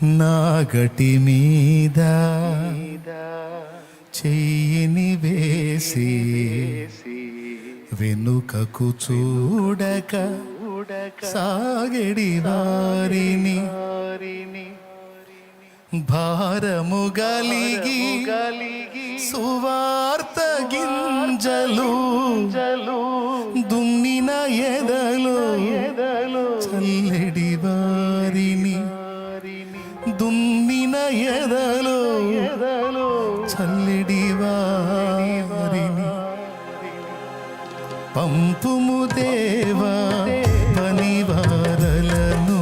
నాగటి మీద చెయ్యిని వేసి వెనుకకు చూడక సాగడి వారిని భారము గలిగి సువార్త గింజలు దున్నిన ఎదలు పంపుము దేవా పనివారలను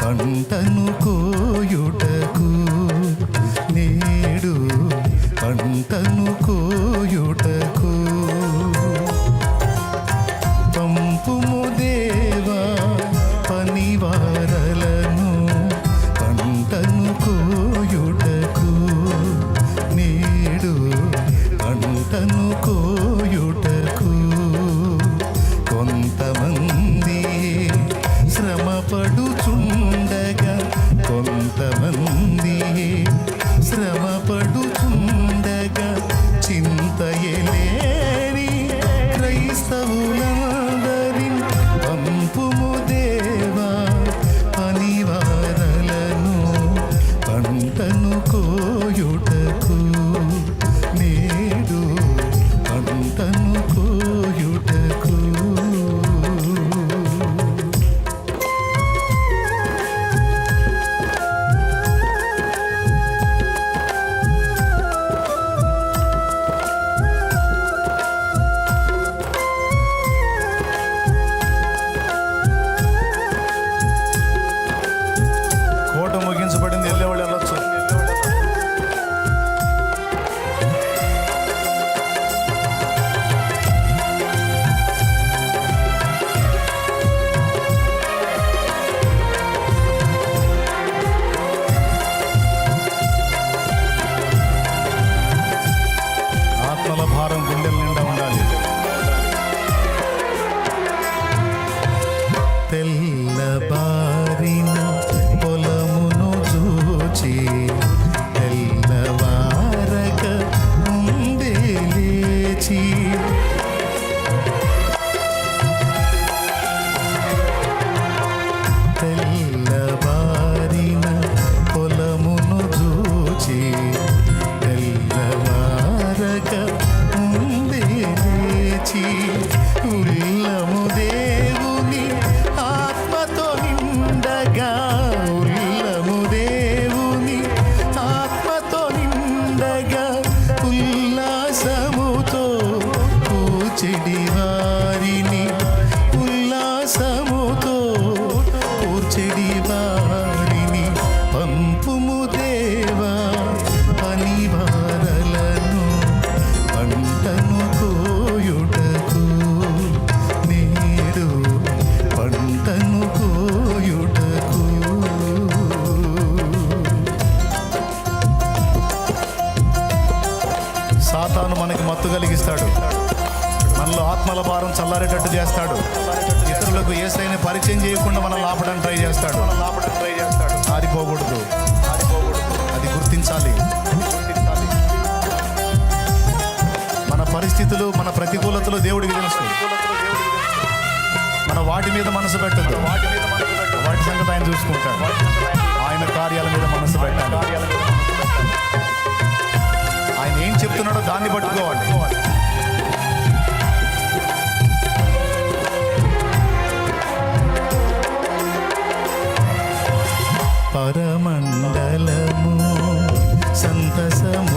పంటను కోయుట మత్తు కలిగిస్తాడు మనలో ఆత్మల భారం చల్లారేటట్టు చేస్తాడు. ఇతరులకు ఏసైనా పరిచయం చేయకుండా మనం ఆపడానికి ట్రై చేస్తాడు లాపడానికి ట్రై చేస్తాడు. ఆరిపోకూడదు. అది గుర్తించాలి. మన పరిస్థితులు మన ప్రతికూలతలు దేవుడికి తెలుసు. మన వాటి మీద మనసు పెట్టదు. వాటి మీద వాటి సంగతి ఆయన చూసుకుంటాడు. ఆయన కార్యాల మీద మనసు పెట్టాలి. పరమండలము సంతసము